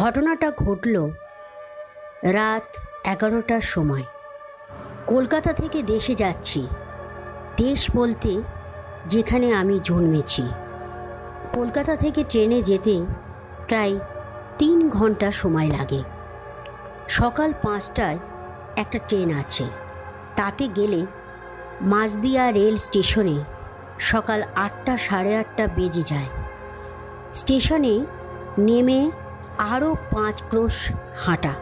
ঘটনাটা ঘটল রাত এগারোটার সময়। কলকাতা থেকে দেশে যাচ্ছি। দেশ বলতে যেখানে আমি জন্মেছি। কলকাতা থেকে ট্রেনে যেতে প্রায় তিন ঘণ্টা সময় লাগে। সকাল পাঁচটায় একটা ট্রেন আছে। তাতে গেলে মাঝদিয়া রেল স্টেশনে সকাল আটটা সাড়ে আটটা বেজে যায়। স্টেশনে নেমে আরও পাঁচ ক্রোশ হাঁটা।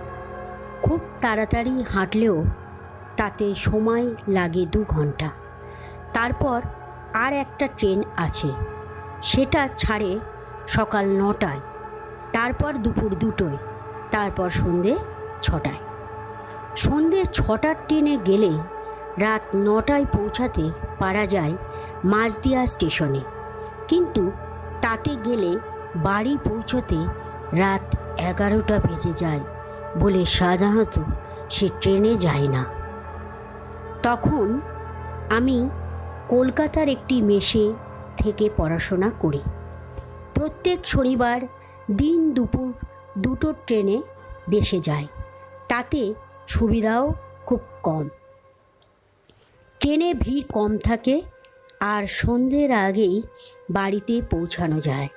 খুব তাড়াতাড়ি হাঁটলেও তাতে সময় লাগে দু ঘণ্টা। তারপর আর একটা ট্রেন আছে, সেটা ছাড়ে সকাল নটায়, তারপর দুপুর দুটোয়, তারপর সন্ধে ছটায়। সন্ধে ছটার ট্রেনে গেলে রাত নটায় পৌঁছাতে পারা যায় মাঝদিয়া স্টেশনে। কিন্তু তাতে গেলে বাড়ি পৌঁছতে রাত এগারোটা বেজে যায় বলে সাধারণত সে ট্রেনে যায় না। তখন আমি কলকাতার একটি মেশে থেকে পড়াশোনা করি। প্রত্যেক শনিবার দিন দুপুর দুটো ট্রেনে দেশে যায় তাতে সুবিধাও খুব কম। ট্রেনে ভিড় কম থাকে আর সন্ধ্যের আগেই বাড়িতে পৌঁছানো যায়।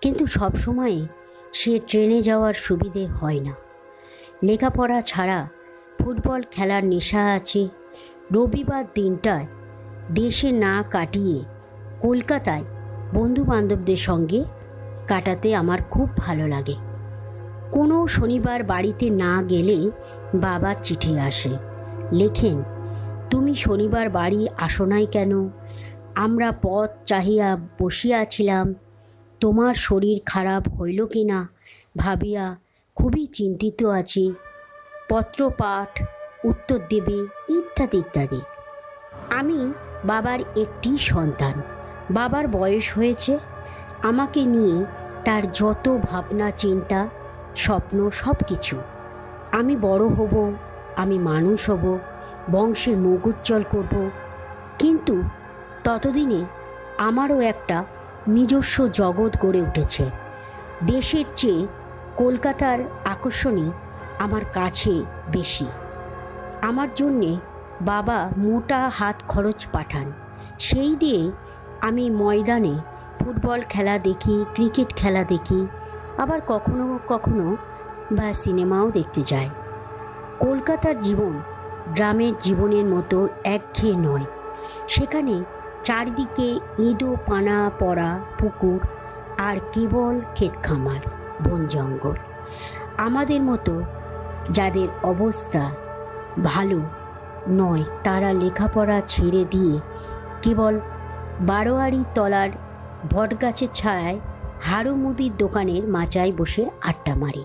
কিন্তু সবসময় সে ট্রেনে যাওয়ার সুবিধে হয় না। লেখাপড়া ছাড়া ফুটবল খেলার নেশা আছে। রবিবার দিনটায় দেশে না কাটিয়ে কলকাতায় বন্ধু বান্ধবদের সঙ্গে কাটাতে আমার খুব ভালো লাগে। কোনো শনিবার বাড়িতে না গেলে বাবার চিঠি আসে, লেখেন, তুমি শনিবার বাড়ি আসো নাই কেন? আমরা পথ চাহিয়া বসিয়াছিলাম তোমার শরীর খারাপ হইল কি না ভাবিয়া খুবই চিন্তিত আছি। পত্র পাঠ উত্তর দেবে, ইত্যাদি ইত্যাদি। আমি বাবার একটি সন্তান। বাবার বয়স হয়েছে। আমাকে নিয়ে তার যত ভাবনা, চিন্তা, স্বপ্ন সব কিছু আমি বড় হব, আমি মানুষ হব, বংশের মুখ উজ্জ্বল করব। কিন্তু ততদিনে আমারও একটা নিজস্ব জগৎ গড়ে উঠেছে। দেশের চেয়ে কলকাতার আকর্ষণই আমার কাছে বেশি। আমার জন্যে বাবা মোটা হাত খরচ পাঠান। সেই দিয়ে আমি ময়দানে ফুটবল খেলা দেখি, ক্রিকেট খেলা দেখি, আবার কখনো কখনো বা সিনেমাও দেখতে যাই। কলকাতার জীবন গ্রামের জীবনের মতো একঘেয়ে নয়। সেখানে চারিদিকে ইঁদো পানা পড়া পুকুর আর কেবল ক্ষেত খামার, বন জঙ্গল। আমাদের মতো যাদের অবস্থা ভালো নয়, তারা লেখাপড়া ছেড়ে দিয়ে কেবল বারোয়ারি তলার বটগাছের ছায়ায় হাড়ু মুদির দোকানের মাচায় বসে আড্ডা মারে,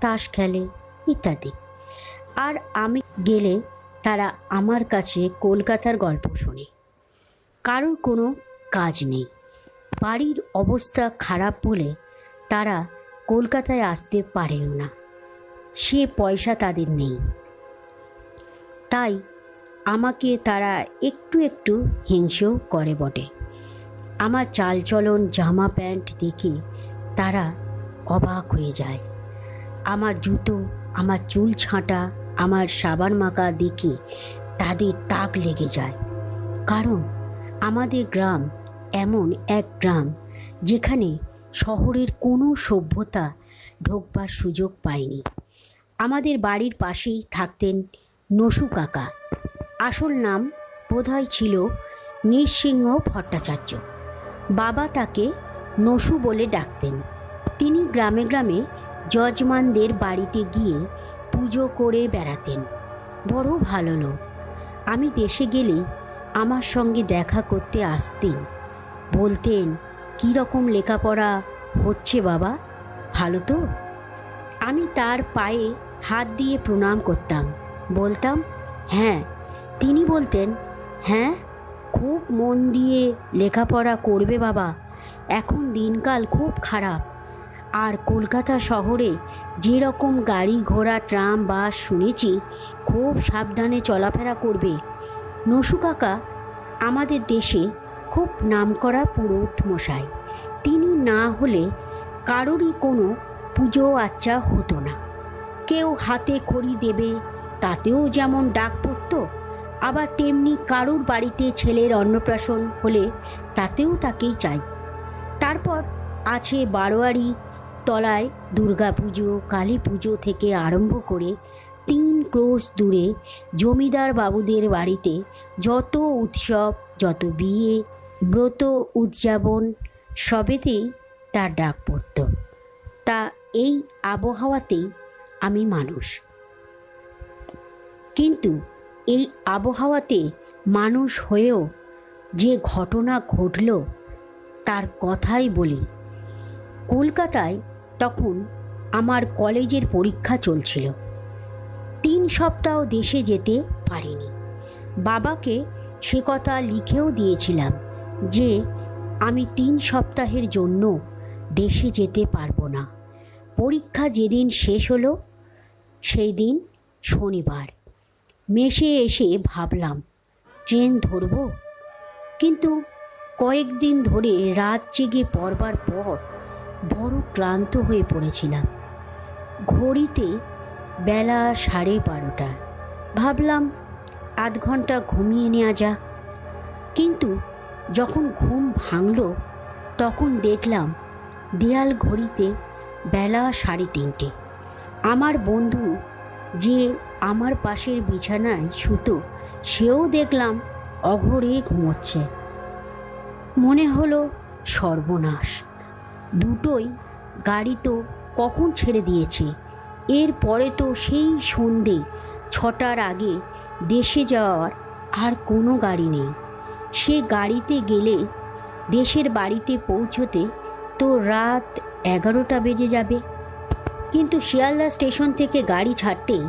তাস খেলে ইত্যাদি। আর আমি গেলে তারা আমার কাছে কলকাতার গল্প শোনে। কারোর কোনো কাজ নেই। বাড়ির অবস্থা খারাপ বলে তারা কলকাতায় আসতে পারেও না। সে পয়সা তাদের নেই। তাই আমাকে তারা একটু একটু হিংসেও করে বটে। আমার চালচলন জামা প্যান্ট দেখে তারা অবাক হয়ে যায়। আমার জুতো, আমার চুল ছাঁটা, আমার সাবান মাখা দেখে তাদের তাক লেগে যায়। কারণ আমাদের গ্রাম এমন এক গ্রাম যেখানে শহরের কোনো সভ্যতা ঢোকবার সুযোগ পায়নি। আমাদের বাড়ির পাশেই থাকতেন নসু কাকা। আসল নাম বোধহয় ছিল নৃসিংহ ভট্টাচার্য। বাবা তাকে নসু বলে ডাকতেন। তিনি গ্রামে গ্রামে যজমানদের বাড়িতে গিয়ে পুজো করে বেড়াতেন। বড় ভালো লোক। আমি দেশে গেলে আমার সঙ্গে দেখা করতে আসতেন। বলতেন, কী রকম লেখাপড়া হচ্ছে বাবা? ভালো তো? আমি তার পায়ে হাত দিয়ে প্রণাম করতাম। বলতাম হ্যাঁ। তিনি বলতেন হ্যাঁ খুব মন দিয়ে লেখাপড়া করবে বাবা। এখন দিনকাল খুব খারাপ। আর কলকাতা শহরে যেরকম গাড়ি ঘোড়া, ট্রাম, বাস শুনেছি, খুব সাবধানে চলাফেরা করবে। নসু কাকা, আমাদের দেশে খুব নামকরা পুরোহিত মশাই। তিনি না হলে কারোরই কোনো পুজো আচ্চা হতো না। কেউ হাতে খড়ি দেবে, তাতেও যেমন ডাক পড়তো, আবার তেমনি কারুর বাড়িতে ছেলের অন্নপ্রাশন হলে তাতেও তাকেই চাই। তারপর আছে বারোয়ারি, তলায় দুর্গা পুজো কালী পুজো থেকে আরম্ভ করে তিন ক্রোশ দূরে জমিদার বাবুদের বাড়িতে যত উৎসব, যত বিয়ে, ব্রত উদযাপন, সবেতেই তার ডাক পড়ত। তা এই আবহাওয়াতেই আমি মানুষ। কিন্তু এই আবহাওয়াতে মানুষ হয়েও যে ঘটনা ঘটল, তার কথাই বলি। কলকাতায় তখন আমার কলেজের পরীক্ষা চলছিল। তিন সপ্তাহ দেশে যেতে পারিনি। বাবাকে সে কথা লিখেও দিয়েছিলাম যে, আমি তিন সপ্তাহের জন্য দেশে যেতে পারব না। পরীক্ষা যেদিন শেষ হলো, সেই দিন শনিবার। মেশে এসে ভাবলাম ট্রেন ধরব? কিন্তু কয়েকদিন ধরে রাত জেগে পড়বার পর বড় ক্লান্ত হয়ে পড়েছিলাম। ঘড়িতে বেলা সাড়ে বারোটা। ভাবলাম আধ ঘণ্টা ঘুমিয়ে নেওয়া যাক। কিন্তু যখন ঘুম ভাঙল, তখন দেখলাম দেয়াল ঘড়িতে বেলা সাড়ে তিনটে। আমার বন্ধু যে আমার পাশের বিছানায় সুতো সেও দেখলাম অঘরে ঘুমোচ্ছে। মনে হলো সর্বনাশ। দুটোই গাড়ি তো কখন ছেড়ে দিয়েছে? এরপরে তো সেই সন্ধে, ছটার আগে দেশে যাওয়ার আর কোনো গাড়ি নেই। সে গাড়িতে গেলে দেশের বাড়িতে পৌঁছতে তো রাত এগারোটা বেজে যাবে। কিন্তু শিয়ালদা স্টেশন থেকে গাড়ি ছাড়তে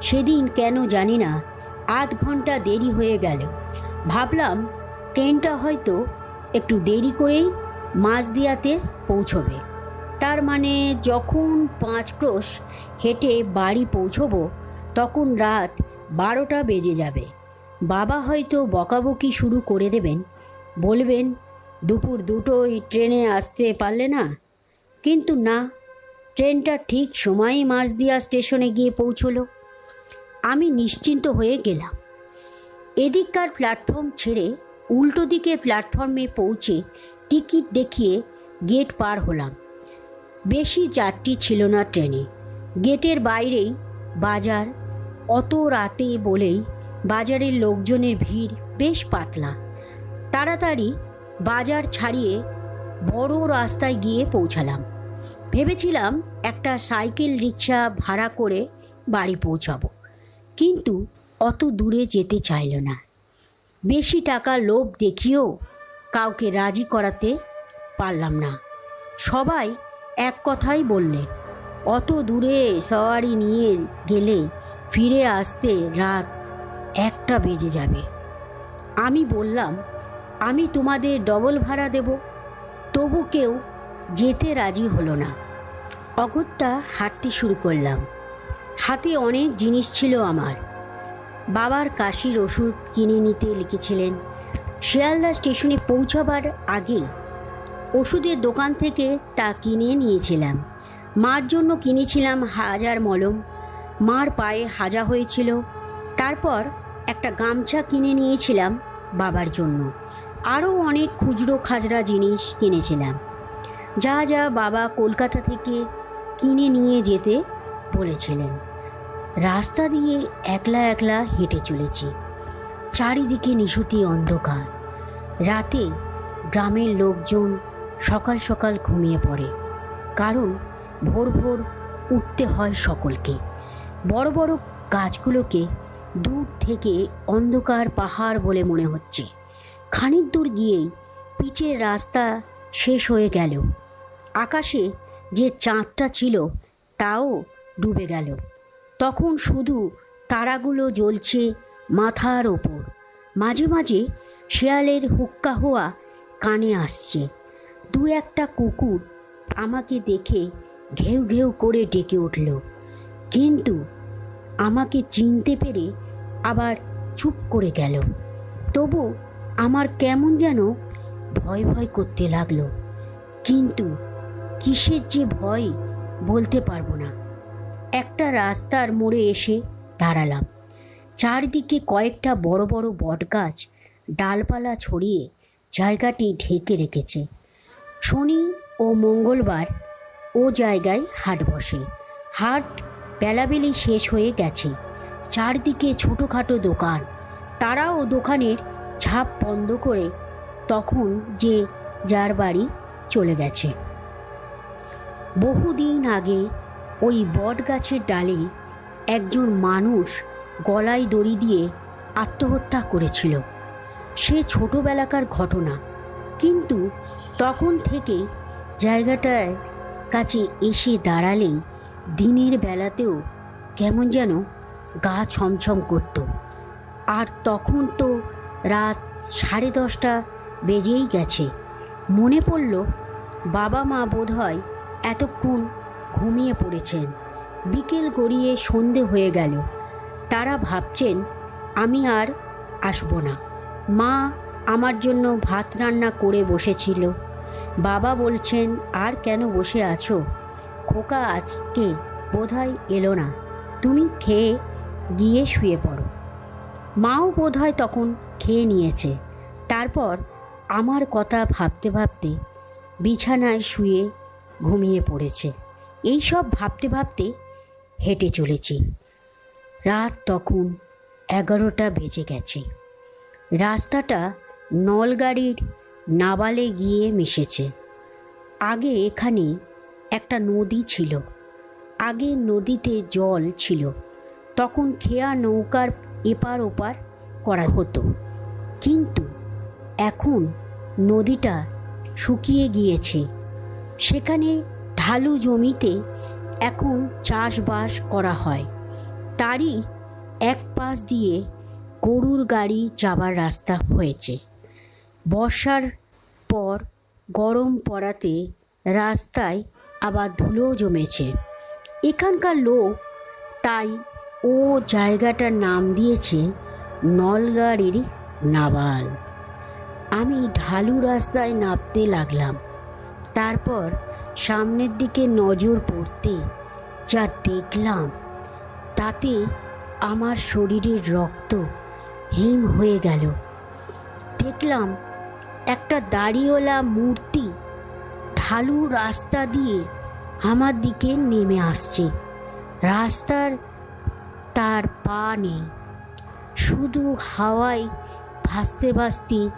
সেদিন কেন জানি না, আধ ঘণ্টা দেরি হয়ে গেল। ভাবলাম ট্রেনটা হয়তো একটু দেরি করেই মাঝদিয়াতে পৌঁছবে। তার মানে যখন পাঁচ ক্রোশ হেঁটে বাড়ি পৌঁছবো, তখন রাত বারোটা বেজে যাবে। বাবা হয়তো বকাবকি শুরু করে দেবেন। বলবেন, দুপুর দুটোই ট্রেনে আসতে পারলে না? কিন্তু না, ট্রেনটা ঠিক সময়ই মাঝদিয়া স্টেশনে গিয়ে পৌঁছলো। আমি নিশ্চিন্ত হয়ে গেলাম। এদিককার প্ল্যাটফর্ম ছেড়ে উল্টো দিকের প্ল্যাটফর্মে পৌঁছে টিকিট দেখিয়ে গেট পার হলাম। বেশি যাত্রী ছিল না ট্রেনে। গেটের বাইরেই বাজার, অত রাতে বলেই বাজারের লোকজনের ভিড় বেশ পাতলা। তাড়াতাড়ি বাজার ছাড়িয়ে বড় রাস্তায় গিয়ে পৌঁছালাম। ভেবেছিলাম একটা সাইকেল রিক্সা ভাড়া করে বাড়ি পৌঁছাবো, কিন্তু অত দূরে যেতে চাইল না। বেশি টাকা লোভ দেখিয়েও কাউকে রাজি করাতে পারলাম না। সবাই এক কথাই বললে, অত দূরে সওয়ারি নিয়ে গেলে ফিরে আসতে রাত একটা বেজে যাবে। আমি বললাম, আমি তোমাদের ডবল ভাড়া দেব, তবু কেউ যেতে রাজি হলো না। অগত্যা হাঁটতে শুরু করলাম। হাতে অনেক জিনিস ছিল আমার। বাবার কাশির ওষুধ কিনে নিতে লিখেছিলেন। শিয়ালদা স্টেশনে পৌঁছাবার আগে ওষুধের দোকান থেকে তা কিনে নিয়েছিলাম। মার জন্য কিনেছিলাম হাজার মলম। মার পায়ে হাজা হয়েছিল। তারপর একটা গামছা কিনে নিয়েছিলাম বাবার জন্য। আরও অনেক খুচরো খাজরা জিনিস কিনেছিলাম। যা যা বাবা কলকাতা থেকে কিনে নিয়ে যেতে বলেছিলেন। রাস্তা দিয়ে একলা একলা হেঁটে চলেছি। চারিদিকে নিশুতি অন্ধকার। রাতে গ্রামের লোকজন সকাল সকাল ঘুমিয়ে পড়ে। কারণ ভোর ভোর উঠতে হয় সকলকে। বড় বড় গাছগুলোকে দূর থেকে অন্ধকার পাহাড় বলে মনে হচ্ছে। খানিক দূর গিয়েই পিচের রাস্তা শেষ হয়ে গেল। আকাশে যে চাঁদটা ছিল, তাও ডুবে গেল। তখন শুধু তারাগুলো জ্বলছে মাথার ওপর। মাঝে মাঝে শেয়ালের হুক্কা হওয়া কানে আসছে। দু একটা কুকুর আমাকে দেখে ঘেউ ঘেউ করে ডেকে উঠল। কিন্তু আমাকে চিনতে পেরে আবার চুপ করে গেল। তবু আমার কেমন যেন ভয় ভয় করতে লাগল। কিন্তু কিসের যে ভয় বলতে পারব না। একটা রাস্তার মোড়ে এসে দাঁড়ালাম। চারদিকে কয়েকটা বড় বড় বটগাছ ডালপালা ছড়িয়ে জায়গাটি ঢেকে রেখেছে। শনি ও মঙ্গলবার ও জায়গায় হাট বসে। হাট বেলাবেলি শেষ হয়ে গেছে। চারদিকে ছোটোখাটো দোকান। তারাও দোকানের ঝাঁপ বন্ধ করে তখন যে যার বাড়ি চলে গেছে। বহুদিন আগে ওই বট গাছের ডালে একজন মানুষ গলায় দড়ি দিয়ে আত্মহত্যা করেছিল। সে ছোটোবেলাকার ঘটনা। কিন্তু তখন থেকে জায়গাটার কাছে এসে দাঁড়ালেই দিনের বেলাতেও কেমন যেন গা ছমছম করত। আর তখন তো রাত সাড়ে দশটা বেজেই গেছে। মনে পড়ল বাবা মা বোধহয় এতক্ষণ ঘুমিয়ে পড়েছেন। বিকেল গড়িয়ে সন্ধে হয়ে গেল। তারা ভাবছেন, আমি আর আসব না। মা আমার জন্য ভাত রান্না করে বসেছিল। বাবা বলছেন, আর কেন বসে আছো? খোকা আজকে বোধহয় এলো না। তুমি খেয়ে গিয়ে শুয়ে পড়ো। মাও বোধহয় তখন খেয়ে নিয়েছে। তারপর আমার কথা ভাবতে ভাবতে বিছানায় শুয়ে ঘুমিয়ে পড়েছে। এই সব ভাবতে ভাবতে হেঁটে চলেছি। রাত তখন এগারোটা বেজে গেছে। রাস্তাটা নলগাড়ির নাবালে গিয়ে মিশেছে। আগে এখানে একটা নদী ছিল। আগে নদীতে জল ছিল। তখন খেয়া নৌকার এপার ওপার করা হতো। কিন্তু এখন নদীটা শুকিয়ে গিয়েছে। সেখানে ঢালু জমিতে এখন চাষবাস করা হয়। তারই এক পাশ দিয়ে গরুর গাড়ি যাবার রাস্তা হয়েছে। বর্ষার পর গরম পড়াতে রাস্তায় আবার ধুলো জমেছে। এখানকার লোক তাই ও জায়গাটার নাম দিয়েছে নলগাড়ির নাবাল। আমি ঢালু রাস্তায় নামতে লাগলাম। তারপর সামনের দিকে নজর পড়তে যা দেখলাম, তাতে আমার শরীরের রক্ত হিম হয়ে গেল। দেখলাম একটা দাড়িওয়ালা মূর্তি ঢালু রাস্তা দিয়ে আমার দিকে নেমে আসছে। রাস্তার তার পা নেই। শুধু হাওয়ায় ভাসতে ভাসতে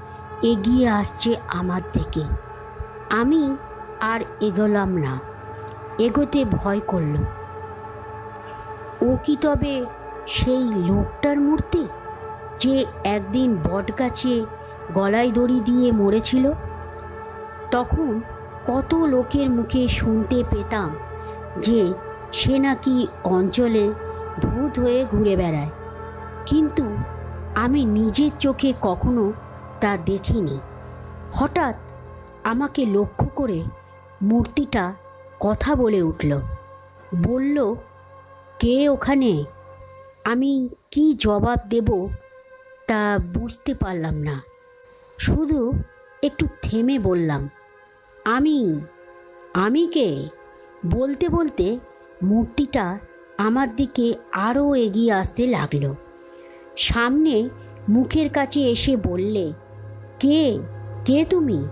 এগিয়ে আসছে আমার দিকে। আমি আর এগোলাম না। এগোতে ভয় করল। ও কি তবে সেই লোকটার মূর্তি যে একদিন বটগাছে গলায় দড়ি দিয়ে মরেছিল। তখন কত লোকের মুখে শুনতে পেতাম যে সে নাকি অঞ্চলে ভূত হয়ে ঘুরে বেড়ায়। কিন্তু আমি নিজের চোখে কখনো তা দেখিনি। হঠাৎ আমাকে লক্ষ্য করে মূর্তিটা কথা বলে উঠল। বলল, কে ওখানে? আমি কি জবাব দেব তা বুঝতে পারলাম না। শুধু একটু থেমে বললাম, আমি আমি কে? বলতে বলতে মূর্তিটা আমার দিকে আরও এগিয়ে আসতে লাগল। সামনে মুখের কাছে এসে বললে, কে কে তুমি?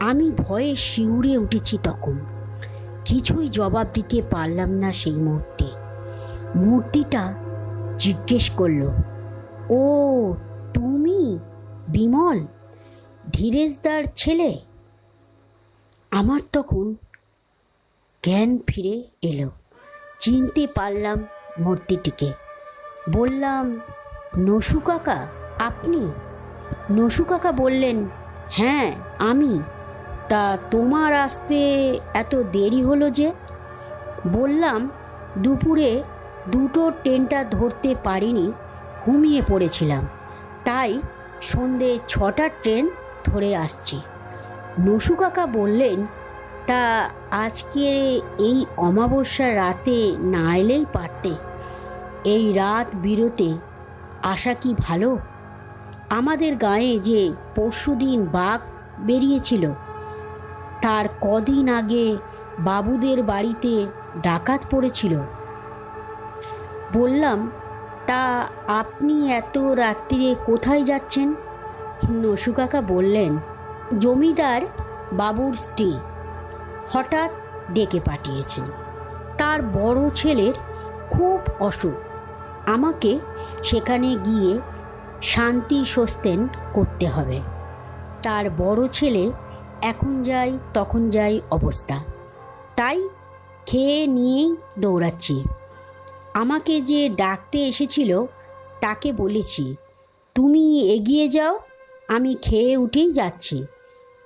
আমি ভয়ে শিউরে উঠেছি তখন। কিছুই জবাব দিতে পারলাম না সেই মুহূর্তে। মূর্তিটা জিজ্ঞেস করল, ও বিমল, ধীরেশদার ছেলে। আমার তখন জ্ঞান ফিরে এলো। চিনতে পারলাম মূর্তিটিকে। বললাম, নসু কাকা, আপনি? নসু কাকা বললেন হ্যাঁ আমি। তা তোমার আসতে এত দেরি হলো যে? বললাম, দুপুরে দুটো ট্রেনটা ধরতে পারিনি, ঘুমিয়ে পড়েছিলাম। তাই সন্ধে ছটার ট্রেন ধরে আসছি। নসু কাকা বললেন, তা আজকে এই অমাবস্যার রাতে না এলেই পারতে। এই রাত বিরতে আসা কি ভালো? আমাদের গায়ে যে পরশুদিন বাঘ বেরিয়েছিল, তার কদিন আগে বাবুদের বাড়িতে ডাকাত পড়েছিল। বললাম তা আপনি এত রাত্রিরে কোথায় যাচ্ছেন? নসু কাকা বললেন, জমিদার বাবুর স্ত্রী। হঠাৎ ডেকে পাঠিয়েছেন। তার বড় ছেলের খুব অসুখ। আমাকে সেখানে গিয়ে শান্তি সস্তেন করতে হবে। তার বড় ছেলে এখন যাই, তখন যাই অবস্থা। তাই খেয়ে নিয়েই দৌড়াচ্ছি। আমাকে যে ডাকতে এসেছিল, তাকে বলেছি, তুমি এগিয়ে যাও, আমি খেয়ে উঠেই যাচ্ছি।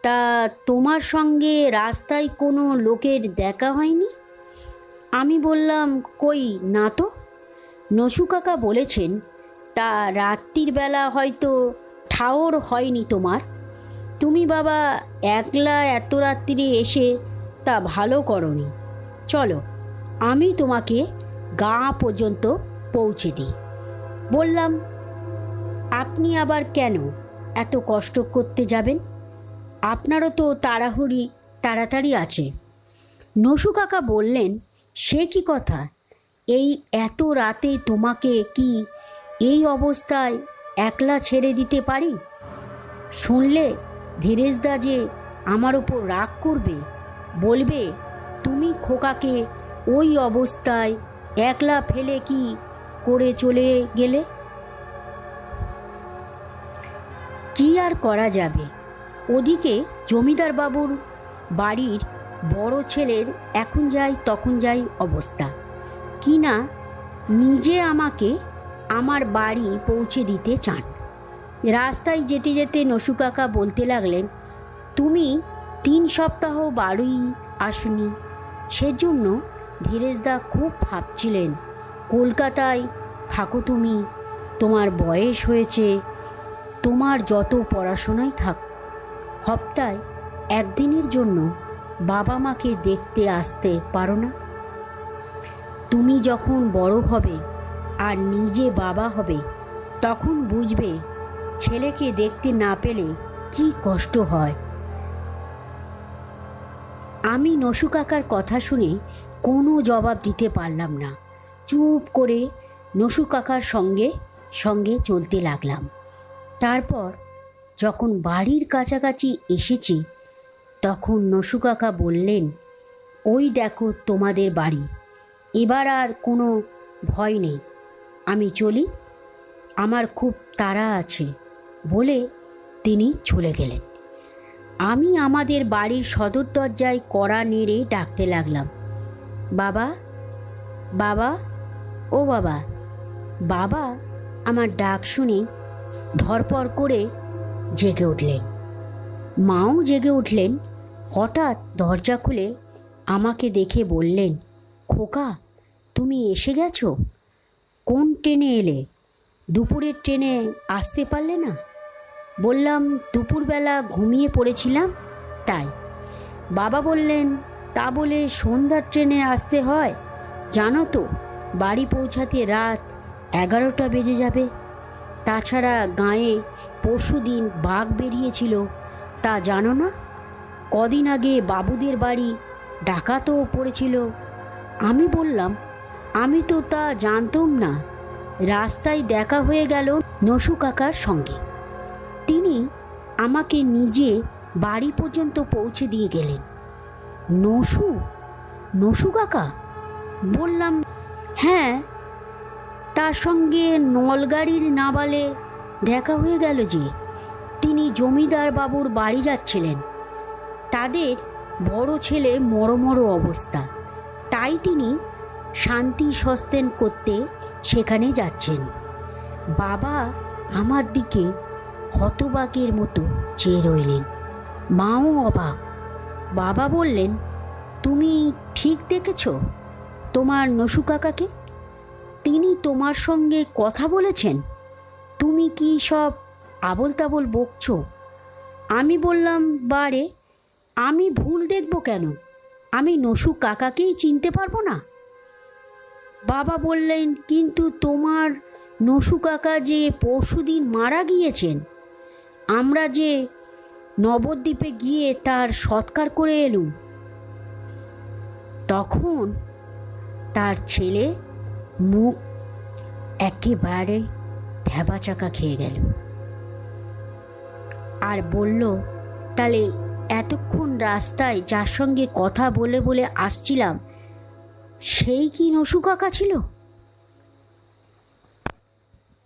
তা তোমার সঙ্গে রাস্তায় কোনো লোকের দেখা হয়নি? আমি বললাম, কই না তো? নসু কাকা বলেছেন, তা রাত্রির বেলা হয়তো ঠাওর হয়নি তোমার। তুমি বাবা একলা এত রাত্রিরে এসে তা ভালো করনি। চলো, আমি তোমাকে গা পর্যন্ত পৌঁছে দিই। বললাম, আপনি আবার কেন এত কষ্ট করতে যাবেন? আপনারও তো তাড়াহুড়ি তাড়াতাড়ি আছে। নসু কাকা বললেন, সে কি কথা? এই এত রাতে তোমাকে কি এই অবস্থায় একলা ছেড়ে দিতে পারি? শুনলে ধীরেশদা যে আমার ওপর রাগ করবে, বলবে, তুমি খোকাকে ওই অবস্থায় একলা ফেলে কি করে চলে গেলে? কি আর করা যাবে? ওদিকে জমিদার বাবুর বাড়ির বড় ছেলের এখন যাই তখন যাই অবস্থা। কি না নিজে আমাকে আমার বাড়ি পৌঁছে দিতে চান। রাস্তায় যেতে যেতে নসু কাকা বলতে লাগলেন, তুমি তিন সপ্তাহ বাড়ি আসনি, সেজন্য ধীরেশদা খুব ভাবছিলেন, কলকাতায় থাকো তুমি, তোমার বয়স হয়েছে, তোমার যত পড়াশোনাই থাক। হপ্তায় একদিনের জন্য বাবা মাকে দেখতে আসতে পারো না? তুমি যখন বড় হবে আর নিজে বাবা হবে, তখন বুঝবে ছেলেকে দেখতে না পেলে কি কষ্ট হয়। আমি নসু কাকার কথা শুনে কোনো জবাব দিতে পারলাম না। চুপ করে নসু কাকার সঙ্গে সঙ্গে চলতে লাগলাম। তারপর যখন বাড়ির কাছাকাছি এসেছি, তখন নসু কাকা বললেন, ওই দেখো তোমাদের বাড়ি। এবার আর কোনো ভয় নেই। আমি চলি। আমার খুব তাড়া আছে। বলে তিনি চলে গেলেন। আমি আমাদের বাড়ির সদর দরজায় কড়া নেড়ে ডাকতে লাগলাম। বাবা বাবা, ও বাবা। বাবা আমার ডাক শুনে ধরপর করে জেগে উঠলেন। মাও জেগে উঠলেন, হঠাৎ দরজা খুলে আমাকে দেখে বললেন, খোকা, তুমি এসে গেছো? কোন ট্রেনে এলে? দুপুরের ট্রেনে আসতে পারলে না? বললাম, দুপুরবেলা ঘুমিয়ে পড়েছিলাম, তাই। বাবা বললেন তা বলে সন্ধ্যার ট্রেনে আসতে হয়। জানো তো, বাড়ি পৌঁছাতে রাত এগারোটা বেজে যাবে। তাছাড়া গায়ে পরশু দিন বাঘ বেরিয়েছিল, তা জানো না? কদিন আগে বাবুদের বাড়ি ডাকাতও পড়েছিল। আমি বললাম, আমি তো তা জানতাম না। রাস্তায় দেখা হয়ে গেল নসু কাকার সঙ্গে। তিনি আমাকে নিজে বাড়ি পর্যন্ত পৌঁছে দিয়ে গেলেন। নসু? নসু কাকা? বললাম হ্যাঁ। তার সঙ্গে নলগাড়ির নাবালে দেখা হয়ে গেল যে, তিনি জমিদার বাবুর বাড়ি যাচ্ছিলেন। তাদের বড় ছেলে মরমর অবস্থা। তাই তিনি শান্তি সস্তেন করতে সেখানে যাচ্ছেন। বাবা আমার দিকে হতবাকের মতো চেয়ে রইলেন। মাও অবাক। বাবা বললেন, তুমি ঠিক দেখেছ? তোমার নসু কাকাকে? তিনি তোমার সঙ্গে কথা বলেছেন। তুমি কি সব আবল তাবল বকছো? আমি বললাম, বারে, আমি ভুল দেখব কেন? আমি নসু কাকাকেই চিনতে পারব না? বাবা বললেন, কিন্তু তোমার নসু কাকা যে পরশুদিন মারা গিয়েছেন, আমরা যে নবদ্বীপে গিয়ে তার সৎকার করে এলুম। তখন তার ছেলে মুখ একেবারে ভ্যাবাচাকা খেয়ে গেল। আর বলল তাহলে এতক্ষণ রাস্তায় যার সঙ্গে কথা বলে বলে আসছিলাম, সেই কি নসু কাকা ছিল?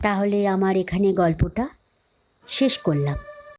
তাহলে আমার এখানে গল্পটা শেষ করলাম।